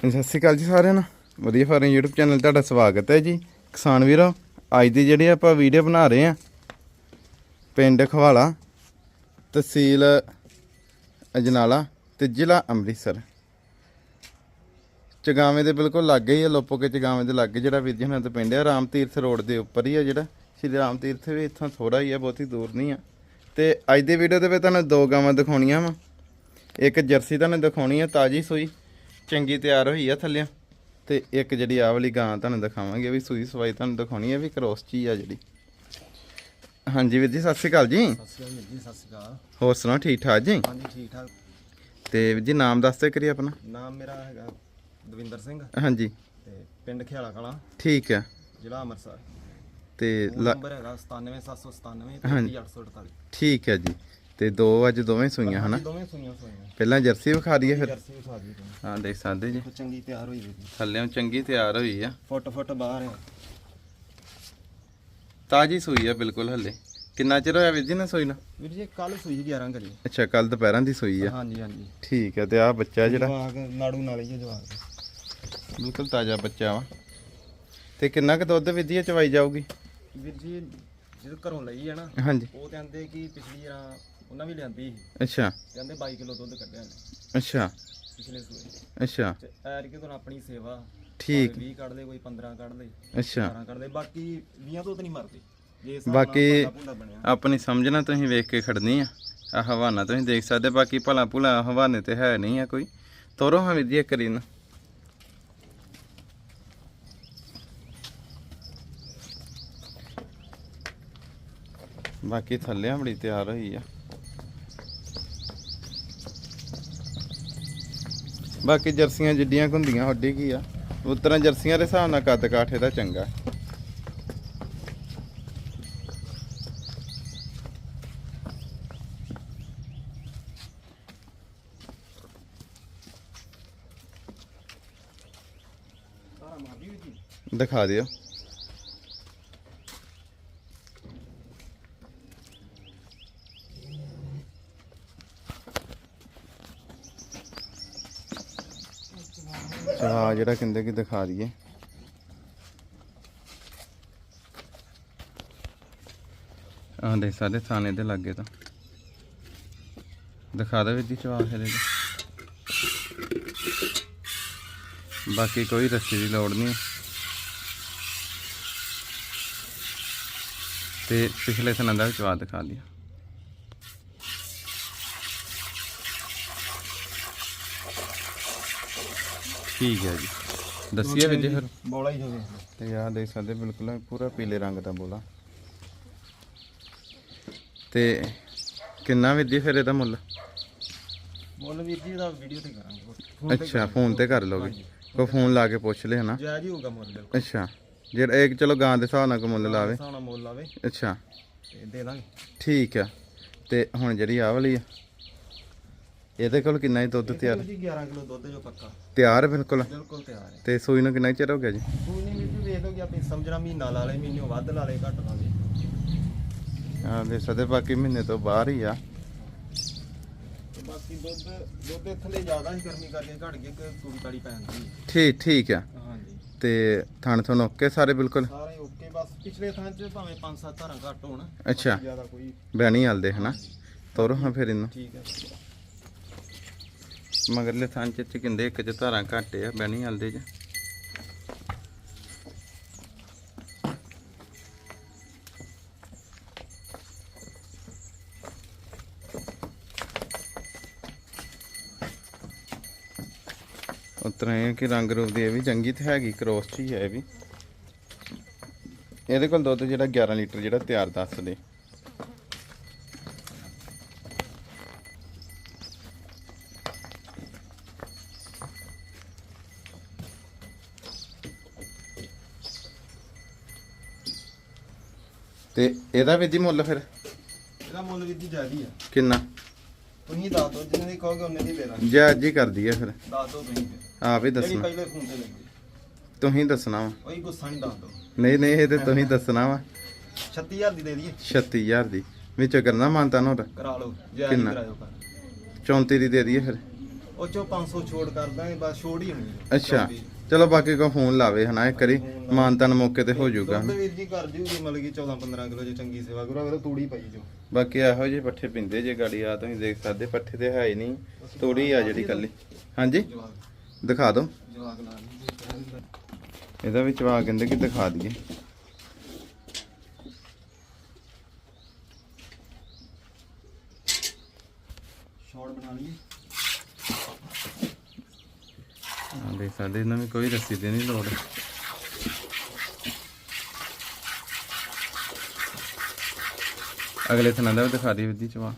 ਸਤਿ ਸ਼੍ਰੀ ਅਕਾਲ ਜੀ ਸਾਰਿਆਂ ਨੂੰ। ਵਧੀਆ ਫਾਰਮ YouTube ਚੈਨਲ ਤੁਹਾਡਾ ਸਵਾਗਤ ਹੈ ਜੀ। ਕਿਸਾਨ ਵੀਰੋ, ਅੱਜ ਦੀ ਜਿਹੜੀ ਆਪਾਂ ਵੀਡੀਓ ਬਣਾ ਰਹੇ ਆ ਪਿੰਡ ਖਵਾਲਾ, ਤਹਿਸੀਲ ਅਜਨਾਲਾ ਤੇ ਜ਼ਿਲ੍ਹਾ ਅੰਮ੍ਰਿਤਸਰ। ਚਗਾਵੇਂ ਦੇ ਬਿਲਕੁਲ ਲਾਗੇ ਹੀ ਆ ਲੋਪੋਕੇ ਚਗਾਵੇਂ ਦੇ ਲਾਗੇ ਜਿਹੜਾ ਵੀਰ ਜੀ ਹੁਣਾਂ ਦਾ ਪਿੰਡ ਆ, ਰਾਮ ਤੀਰਥ ਰੋਡ ਦੇ ਉੱਪਰ ਹੀ ਆ ਜਿਹੜਾ। ਸ਼੍ਰੀ ਰਾਮ ਤੀਰਥ ਵੀ ਇੱਥੋਂ ਥੋੜਾ ਹੀ ਆ, ਬਹੁਤੀ ਦੂਰ ਨਹੀਂ ਆ। ਤੇ ਅੱਜ ਦੀ ਵੀਡੀਓ ਦੇ ਵਿੱਚ ਤੁਹਾਨੂੰ ਦੋ ਗਾਵਾਂ ਦਿਖਾਉਣੀਆਂ ਵਾ। ਇੱਕ ਜਰਸੀ ਤੁਹਾਨੂੰ ਦਿਖਾਉਣੀ ਆ, ਤਾਜੀ ਸੂਈ। ਚੰਗੀ ਤਿਆਰ ਹੋਈ ਆ ਥੱਲੇ। ਤੇ ਇੱਕ ਜਿਹੜੀ ਆਹ ਵਾਲੀ ਗਾਂ ਤੁਹਾਨੂੰ ਦਿਖਾਵਾਂਗੇ ਵੀ ਸੂਈ ਸਵਾਈ ਤੁਹਾਨੂੰ ਦਿਖਾਉਣੀ ਆ ਵੀ ਕ੍ਰੋਸ ਚ ਹੀ ਆ ਜਿਹੜੀ। ਹਾਂਜੀ ਵੀਰ ਜੀ ਸਤਿ ਸ਼੍ਰੀ ਅਕਾਲ ਜੀ। ਸਤਿ ਸ਼੍ਰੀ ਅਕਾਲ ਜੀ ਸਤਿ ਸ਼੍ਰੀ ਅਕਾਲ। ਹੋਰ ਸੁਣਾਓ ਠੀਕ ਠਾਕ ਜੀ? ਹਾਂਜੀ ਠੀਕ ਠਾਕ। ਤੇ ਵੀਰ ਜੀ ਨਾਮ ਦੱਸ ਦਿਓ ਕਰੀ ਆਪਣਾ। ਨਾਮ ਮੇਰਾ ਹੈਗਾ ਦਵਿੰਦਰ ਸਿੰਘ। ਹਾਂਜੀ। ਤੇ ਪਿੰਡ ਖਿਆਲਾ ਕਲਾਂ ਠੀਕ ਆ। ਜ਼ਿਲ੍ਹਾ ਅੰਮ੍ਰਿਤਸਰ। ਤੇ ਨੰਬਰ ਹੈਗਾ 97797 ਹਾਂਜੀ। 33848 ਠੀਕ ਹੈ ਜੀ। ਤੇ ਦੋ ਅੱਜ ਦੋਵੇਂ ਸੂਈਆਂ ਹਨਾ? ਦੋਵੇਂ ਸੁਈਆਂ ਸੁਈਆਂ। ਪਹਿਲਾਂ ਜਰਸੀ ਵਿਖਾ ਦਈਏ ਫਿਰ? ਜਰਸੀ ਵਿਖਾ ਦੀ ਤੂੰ ਹਾਂ ਦੇਖ ਸਕਦੇ ਜੀ। ਚੰਗੀ ਤਿਆਰ ਹੋਈ ਜੀ ਥੱਲੇੋਂ ਚੰਗੀ ਤਿਆਰ ਹੋਈ ਆ। ਫੁੱਟ ਫੁੱਟ ਬਾਹਰ ਹੈ ਤਾਜੀ ਸੂਈ ਆ ਬਿਲਕੁਲ ਹੱਲੇ। ਕਿੰਨਾ ਚਿਰ ਹੋਇਆ ਵੀਰ ਜੀ ਨਾ ਸੂਈ ਨਾ? ਵੀਰ ਜੀ ਕੱਲ ਸੂਈ 11 ਕਰੀ। ਅੱਛਾ ਕੱਲ ਦੁਪਹਿਰਾਂ ਦੀ ਸੂਈ ਆ। ਹਾਂਜੀ ਹਾਂਜੀ। ਠੀਕ ਹੈ ਤੇ ਆ ਬੱਚਾ ਜਿਹੜਾ ਜਵਾਕ ਨਾੜੂ ਨਾਲ ਹੀ ਜਵਾਕ। ਬਿਲਕੁਲ ਤਾਜ਼ਾ ਬੱਚਾ ਵਾ। ਤੇ ਕਿੰਨਾ ਕੁ ਦੁੱਧ ਵੀਰ ਜੀ ਚਵਾਈ ਜਾਊਗੀ? ਵੀਰ ਜੀ ਜਦੋਂ ਘਰੋਂ ਲਈ ਹੈ ਨਾ ਹਾਂਜੀ। ਉਹ ਕਹਿੰਦੇ ਕਿ ਪਿਛਲੀ ਵਾਰ ਉਹਨਾਂ ਵੀ ਲਿਆਂਦੀ ਸੀ। ਅੱਛਾ। ਕਹਿੰਦੇ 22 ਕਿਲੋ ਦੁੱਧ ਕੱਢਿਆ ਨੇ ਅੱਛਾ। ਪਿਛਲੇ ਸੂਏ। ਅੱਛਾ। ਤੇ ਐਰ ਕਿ ਤੁਹਾਨੂੰ ਆਪਣੀ ਸੇਵਾ। ਠੀਕ। ਭਾਵੇਂ 20 ਕੱਢ ਦੇ ਕੋਈ 15 ਕੱਢ ਦੇ ਅੱਛਾ। 12 ਕੱਢ ਦੇ ਬਾਕੀ 20 ਤੋਂ ਤਾਂ ਨਹੀਂ ਮਰਦੇ। ਜੇ ਬਾਕੀ- ਭੁੰਡਾ ਬਣਿਆ। ਆਪਣੀ ਸਮਝਣਾ ਤੁਸੀਂ ਵੇਖ ਕੇ ਖੜਨੀ ਆ। ਆ ਹਵਾਨਾ ਤੁਸੀਂ ਦੇਖ ਸਕਦੇ ਬਾਕੀ ਭਲਾ ਭੁਲਾ ਹਵਾਨੇ ਤੇ ਹੈ ਨਹੀਂ ਆ ਕੋਈ। ਤੋਰੋ ਹਾਂ ਵੀਰ ਜੀ ਇੱਕ ਵਾਰੀ ਨਾ ਬਾਕੀ ਥੱਲੇ ਬੜੀ ਤਿਆਰ ਹੋਈ ਆ। ਬਾਕੀ ਜਰਸੀਆਂ ਜਿੱਡੀਆਂ ਕੁ ਹੁੰਦੀਆਂ ਹੱਡੀ ਕੀ ਆ? ਉਤਰਾਂ ਜਰਸੀਆਂ ਦੇ ਹਿਸਾਬ ਨਾਲ ਕੱਦ ਕਾਠੇ ਦਾ ਚੰਗਾ। ਦਿਖਾ ਦਿਓ। ਚਾਹ ਜਿਹੜਾ ਕਹਿੰਦੇ ਕਿ ਦਿਖਾ ਦਈਏ। ਆਹ ਦੇਖ ਸਾਡੇ ਥਾਣੇ ਦੇ ਲੱਗੇ ਤਾਂ। ਦਿਖਾ ਦੇ ਵੀ ਚਵਾ ਫਿਰ ਇਹਦੇ। ਬਾਕੀ ਕੋਈ ਰੱਸੀ ਦੀ ਲੋੜ ਨਹੀਂ। ਤੇ ਪਿਛਲੇ ਸਨਾਂ ਦਾ ਵੀ ਜਵਾਬ ਦਿਖਾ ਦਿਆ। ਠੀਕ ਹੈ ਜੀ। ਦੱਸੀਏ ਵੀ ਜੀ ਫਿਰ। ਬੋਲਾ ਹੀ ਹੋਵੇ ਤੇ ਆਹ ਦੇਖ ਸਕਦੇ ਬਿਲਕੁਲ ਪੂਰਾ ਪੀਲੇ ਰੰਗ ਦਾ ਬੋਲਾ। ਤੇ ਕਿੰਨਾ ਵੀ ਜੀ ਫਿਰ ਇਹਦਾ ਮੁੱਲ? ਮੁੱਲ ਵੀਰ ਜੀ ਦਾ ਵੀਡੀਓ ਤੇ ਕਰਾਂਗੇ। ਅੱਛਾ ਫੋਨ ਤੇ ਕਰ ਲੋਗੇ ਕੋਈ ਫੋਨ ਲਾ ਕੇ ਪੁੱਛ ਲਿਆ ਨਾ ਜਾਇਜ਼ ਹੀ ਹੋਊਗਾ ਮੁੱਲ ਬਿਲਕੁਲ। ਅੱਛਾ। ਜਿਹੜਾ ਇੱਕ ਚਲੋ ਗਾਂ ਦੇ ਹਿਸਾਬ ਨਾਲ ਕੋ ਮੁੱਲ ਲਾਵੇ। ਸਾਣਾ ਮੁੱਲ ਲਾਵੇ। ਅੱਛਾ। ਤੇ ਦੇ ਦਾਂਗੇ। ਠੀਕ ਆ। ਤੇ ਹੁਣ ਜਿਹੜੀ ਆਹ ਵਾਲੀ ਆ ਇਹਦੇ ਕੋਲ ਕਿੰਨਾ ਹੀ ਦੁੱਧ ਤਿਆਰ? ਜੀ 11 ਕਿਲੋ ਦੁੱਧ ਜੋ ਪੱਕਾ। ਤਿਆਰ ਬਿਲਕੁਲ। ਬਿਲਕੁਲ ਤਿਆਰ ਹੈ। ਤੇ ਸੂਈ ਨੂੰ ਕਿੰਨਾ ਕੁ ਚਿਰ ਹੋ ਗਿਆ ਜੀ? ਕੋਈ ਨਹੀਂ ਜੀ ਵੇਖ ਲਓ ਕਿ ਆਪਣੀ ਸਮਝਣਾ ਮਹੀਨਾ ਲਾ ਲੇ ਮਹੀਨੇ ਵੱਧ ਲਾ ਲੇ ਘੱਟ ਲਾ ਲੇ ਆ ਦੇ ਸਦੇ ਬਾਕੀ ਮਹੀਨੇ ਤੋਂ ਬਾਹਰ ਹੀ ਆ। ਤੇ ਬਾਕੀ ਦੁੱਧ ਦੁੱਧ ਥੱਲੇ ਜ਼ਿਆਦਾ ਹੀ ਗਰਮੀ ਕਰਕੇ ਘਟ ਗਈ ਕਿ ਤੂੜੀ ਤਾੜੀ ਪੈਣ ਦੀ ਠੀਕ ਠੀਕ ਆ। ਹਾਂਜੀ। ਤੇ ਥਣ ਥਣ ਓਕੇ ਸਾਰੇ ਬਿਲਕੁਲ? ਸਾਰੇ ਓਕੇ ਬਸ ਪਿਛਲੇ ਥਾਂ 'ਚ ਭਾਵੇਂ 5-7 ਧਾਰਾਂ ਘੱਟ ਹੋਣ ਅੱਛਾ। ਜ਼ਿਆਦਾ ਕੋਈ ਬੈਣੀ ਹਲਦੇ ਹਨਾ? ਤੋਰੋ ਹਾਂ ਫਿਰ ਇਹਨੂੰ। ਠੀਕ ਹੈ। ਮਗਰਲੇ ਥਾਂ ਚ ਚ ਕਹਿੰਦੇ ਇੱਕ ਚ ਧਾਰਾਂ ਘੱਟ ਆ ਬੈਣੀ ਹਲਦੇ ਚ। ਉਤਰਾ ਇਹ ਕਿ ਰੰਗ ਰੂਪ ਦੀ ਇਹ ਵੀ ਚੰਗੀ ਤੇ ਹੈਗੀ ਕ੍ਰੋਸ ਚ ਹੀ ਹੈ ਇਹ ਵੀ। ਇਹਦੇ ਕੋਲ ਦੁੱਧ ਜਿਹੜਾ 11 ਲੀਟਰ ਜਿਹੜਾ ਤਿਆਰ ਦੱਸਦੇ ਤੇ ਇਹਦਾ ਵੀ ਜੀ ਮੁੱਲ ਫਿਰ? ਇਹਦਾ ਮੁੱਲ ਵੀ ਦੀ ਜ਼ਿਆਦੀ ਆ। ਕਿੰਨਾ? ਤੁਸੀਂ ਦੱਸ ਦਿਓ ਜਿੰਨੇ ਦੀ ਕਹੋਗੇ ਉਹਨੇ ਦੀ ਦੇ ਦਾਂਗੇ ਜਾਇਜ਼ ਜੀ ਕਰ ਦਈਏ ਫਿਰ। ਦੱਸ ਦਿਓ ਤੁਸੀਂ ਫਿਰ। ਆਪ ਹੀ ਜਿਹੜੀ ਦੱਸਣਾ ਪਹਿਲੇ ਫੋਨ ਤੇ ਲੱਗੀ। ਤੁਸੀਂ ਦੱਸਣਾ ਵਾ। ਉਹੀ ਗੁੱਸਾ ਨਹੀਂ ਦੱਸ ਦਿਓ। ਨਹੀਂ ਨਹੀਂ ਇਹ ਤੇ ਤੁਸੀਂ ਦੱਸਣਾ ਵਾ। 36000 ਦੀ ਦੇ ਦਈਏ। 36000 ਦੀ। ਵਿੱਚੋਂ ਕਰਨਾ ਮਾਨਤਾ ਨੋਟ ਕਰਾ ਲਓ ਜੈ ਕਿੰਨਾ? ਕਰਾਇਓ ਕਰ 34 ਦੀ ਦੇ ਦਈਏ ਫਿਰ। ਉਹ ਚੋਂ 500 ਛੋੜ ਕਰ ਦਾਂਗੇ ਬਸ ਛੋੜ ਹੀ ਹੋਣੀ ਹੈ। ਅੱਛਾ। ਚਲੋ ਬਾਕੀ ਕੋ ਫੋਨ ਲਾਵੇ ਹਨਾ ਇੱਕ ਵਾਰੀ ਮਾਨਤਨ ਮੌਕੇ ਤੇ ਹੋ ਜਾਊਗਾ। ਦੁੱਧ ਵੀਰ ਜੀ ਕਰ ਜੂਗੀ ਮਤਲਬ ਕਿ 14 15 ਕਿਲੋ ਜੇ ਚੰਗੀ ਸੇਵਾ ਕਰੋ ਅਗਰ ਤੂੜੀ ਪਈ ਜੋ। ਬਾਕੀ ਇਹੋ ਜਿਹੇ ਪੱਠੇ ਪਿੰਦੇ ਜੇ ਗਾੜੀ ਆ ਤੁਸੀਂ ਦੇਖ ਸਕਦੇ ਪੱਠੇ ਤੇ ਹੈ ਹੀ ਨਹੀਂ ਤੋੜੀ ਆ ਜਿਹੜੀ ਕੱਲੀ ਹਾਂਜੀ? ਦਿਖਾ ਦਿਓ ਇਹਦਾ ਵੀ ਚਵਾ ਕਹਿੰਦੇ ਕਿ ਦਿਖਾ ਦਈਏ। ਸ਼ਾਰਟ ਬਣਾ ਲਈਏ ਆ ਦੇਖ ਸਕਦੇ ਇਹਨਾਂ ਵੀ ਕੋਈ ਰੱਸੀ ਦੀ ਨਹੀਂ ਲੋੜ। ਅਗਲੇ ਥਣਾ ਦਾ ਵੀ ਦਿਖਾ ਦੀ ਵਿਧੀ ਚਵਾ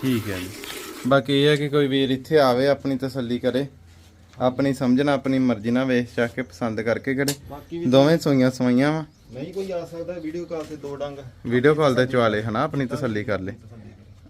ਠੀਕ ਹੈ ਜੀ। ਬਾਕੀ ਇਹ ਹੈ ਕਿ ਕੋਈ ਵੀਰ ਇੱਥੇ ਆਵੇ ਆਪਣੀ ਤਸੱਲੀ ਕਰੇ ਆਪਣੀ ਸਮਝਣਾ ਆਪਣੀ ਮਰਜ਼ੀ ਨਾਲ ਵੇਖ ਚੱਕ ਕੇ ਪਸੰਦ ਕਰਕੇ ਕਰੇ। ਦੋਵੇਂ ਸੋਈਆਂ ਸਵਾਈਆਂ ਵਾ। ਨਹੀਂ ਕੋਈ ਆ ਸਕਦਾ ਵੀਡੀਓ ਕਾਲ ਤੇ ਦੋ ਡੰਗ। ਵੀਡੀਓ ਕਾਲ ਤੇ ਚਵਾ ਲੇ ਹਨਾ ਆਪਣੀ ਤਸੱਲੀ ਕਰ ਲੇ।